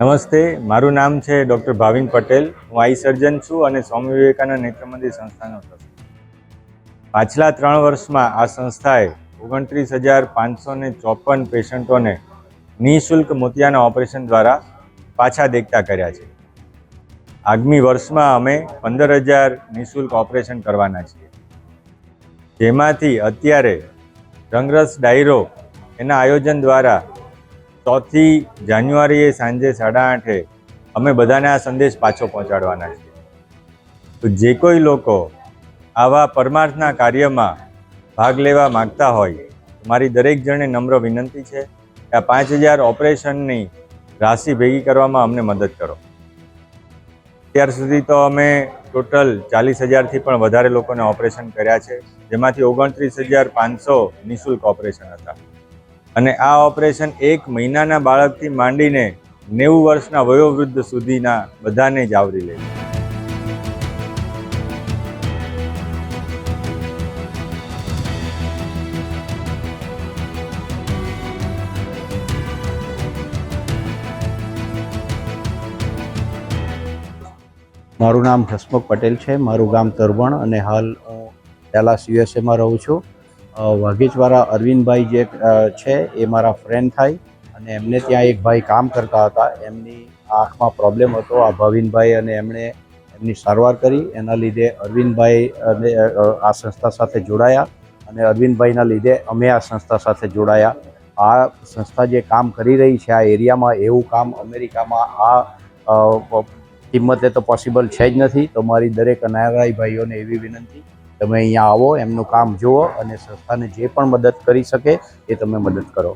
નમસ્તે, મારું નામ છે ડૉક્ટર ભાવિન પટેલ. હું આઈ સર્જન છું અને સ્વામી વિવેકાનંદ નેત્ર મંદિર સંસ્થાનો ટ્રસ્ટ પાછલા ત્રણ વર્ષમાં આ સંસ્થાએ ઓગણત્રીસ હજાર પાંચસો ને ચોપન પેશન્ટોને નિઃશુલ્ક મોતિયાના ઓપરેશન દ્વારા પાછા દેખતા કર્યા છે. આગામી વર્ષમાં અમે પંદર હજાર નિઃશુલ્ક ઓપરેશન કરવાના છીએ. જેમાંથી અત્યારે રંગરસ ડાયરો એના આયોજન દ્વારા ચોથી જાન્યુઆરીએ સાંજે સાડા આઠે અમે બધાને આ સંદેશ પાછો પહોંચાડવાના છીએ. તો જે કોઈ લોકો આવા પરમાર્થના કાર્યમાં ભાગ લેવા માગતા હોય, મારી દરેક જણને નમ્ર વિનંતી છે કે આ પાંચ હજાર ઓપરેશનની રાશિ ભેગી કરવામાં અમને મદદ કરો. અત્યાર સુધી તો અમે ટોટલ ચાલીસ હજારથી પણ વધારે લોકોને ઓપરેશન કર્યા છે, જેમાંથી ઓગણત્રીસ હજાર પાંચસો નિઃશુલ્ક ઓપરેશન હતા. અને આ ઓપરેશન એક મહિનાના બાળકથી માંડીને નેવું વર્ષના વયોવૃદ્ધ સુધીના બધાને જ આવરી લે મારું નામ હસમુખ પટેલ છે. મારું ગામ તરવણ અને હાલ હું ડેલાસ યુએસએમાં રહું છું. વાઘેજવાળા અરવિંદભાઈ જે છે, એ મારા ફ્રેન્ડ થાય અને એમને ત્યાં એક ભાઈ કામ કરતા હતા. એમની આંખમાં પ્રોબ્લેમ હતો. આ ભાવિનભાઈ અને એમણે એમની સારવાર કરી. એના લીધે અરવિંદભાઈ અને આ સંસ્થા સાથે જોડાયા અને અરવિંદભાઈના લીધે અમે આ સંસ્થા સાથે જોડાયા. આ સંસ્થા જે કામ કરી રહી છે, આ એરિયામાં એવું કામ અમેરિકામાં આ કિંમતે તો પોસિબલ છે જ નથી. તો મારી દરેક અનારાય ભાઈઓને એવી વિનંતી તમે અહીંયા આવો, એમનું કામ જુઓ અને સંસ્થાને જે પણ મદદ કરી શકે એ તમે મદદ કરો.